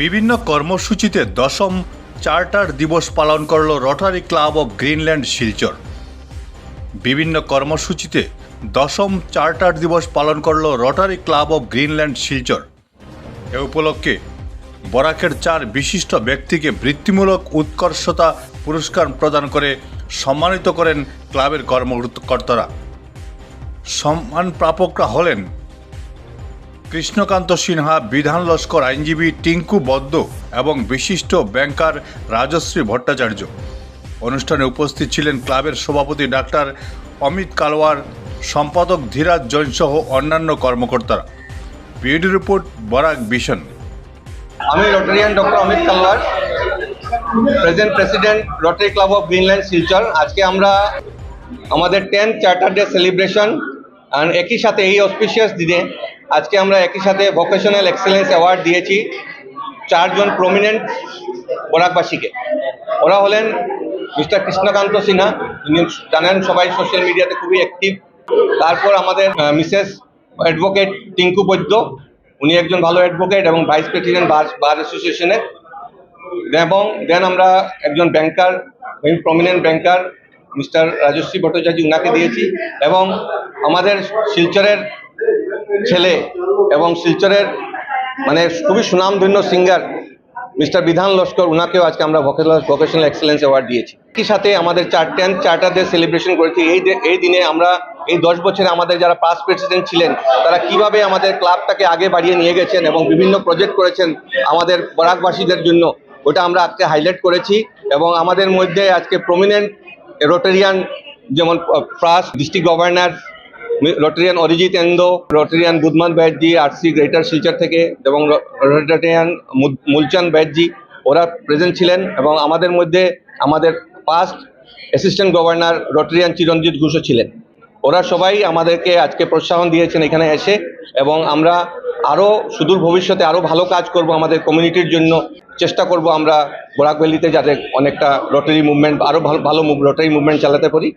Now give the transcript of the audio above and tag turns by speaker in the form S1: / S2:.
S1: বিভিন্ন কর্মসূচিতে দশম চার্টার দিবস পালন করল Rotary club of Greenland Silchar. বিভিন্ন কর্মসূচিতে দশম চার্টার দিবস পালন করল Rotary club of Greenland Silchar. এ উপলক্ষে বরাকের চার বিশিষ্ট ব্যক্তিকে বৃত্তিমূলক উৎকর্ষতা পুরস্কার প্রদান করে সম্মানিত করেন ক্লাবের কর্মকর্তারা সম্মান প্রাপকরা হলেন কৃষ্ণকান্ত সিনহা বিধান লস্কর আইনজীবী টিঙ্কু বদ্দ এবং বিশিষ্ট ব্যাংকার রাজশ্রী ভট্টাচার্য। অনুষ্ঠানে উপস্থিত ছিলেন ক্লাবের সভাপতি ডাক্তার অমিত কালওয়ার, সম্পাদক ধীরাজ জৈনসহ অন্যান্য কর্মকর্তারা। B U D report, Barak vision.
S2: আমি Rotarian doctor Amit Kalwar, present president Rotary club of Greenland Silchar আজকে আমরা আমাদের টেন্থ চার্টার ডে সেলিব্রেশন আর একই সাথে এই অসপিশিয়াস দিনে আজকে আমরা একই সাথে ভোকেশনাল এক্সেলেন্স অ্যাওয়ার্ড দিয়েছি চারজন প্রমিনেন্ট বরাকবাসীকে। ওরা হলেন মিস্টার কৃষ্ণকান্ত সিনহা উনি জানেন সবাই সোশ্যাল মিডিয়াতে খুবই অ্যাক্টিভ তারপর আমাদের মিসেস অ্যাডভোকেট টিঙ্কু বৈদ্য, উনি একজন ভালো অ্যাডভোকেট এবং ভাইস প্রেসিডেন্ট বার বার অ্যাসোসিয়েশনের এবং দেন আমরা একজন banker prominent banker mister Rajshree Bhattacharya, উনাকে দিয়েছি। এবং আমাদের শিলচরের ছেলে এবং শিলচরের মানে খুবই সুনামধন্য সিঙ্গার মিস্টার বিধান লস্কর, উনাকেও আজকে আমরা ভোকেশনাল এক্সেলেন্স অ্যাওয়ার্ড দিয়েছি। একই সাথে আমাদের চার টেন্থ চার্টার ডে সেলিব্রেশন করেছি। এই এই দিনে আমরা, এই দশ বছরে আমাদের যারা পাস্ট প্রেসিডেন্ট ছিলেন, তারা কীভাবে আমাদের ক্লাবটাকে আগে বাড়িয়ে নিয়ে গেছেন এবং বিভিন্ন প্রজেক্ট করেছেন আমাদের বরাকবাসীদের জন্য, ওটা আমরা আজকে হাইলাইট করেছি এবং আমাদের মধ্যে আজকে প্রমিনেন্ট রোটেরিয়ান যেমন প্রাস district governor Rotarian Arijit Endo Rotarian Budhman Batji R C greater Silchar থেকে, এবং রোটারিয়ান মুলচান ব্যাটজি ওরা প্রেজেন্ট ছিলেন, এবং আমাদের মধ্যে আমাদের past assistant governor Rotarian Chiranjit ঘোষও ছিলেন। ওরা সবাই আমাদেরকে আজকে প্রোৎসাহন দিয়েছেন এখানে এসে, এবং আমরা আরও সুদূর ভবিষ্যতে আরও ভালো কাজ করব আমাদের কমিউনিটির জন্য। চেষ্টা করব আমরা বরাকভ্যালিতে যাতে অনেকটা রোটারি মুভমেন্ট আরও ভালো ভালো রোটারি মুভমেন্ট চালাতে পারি।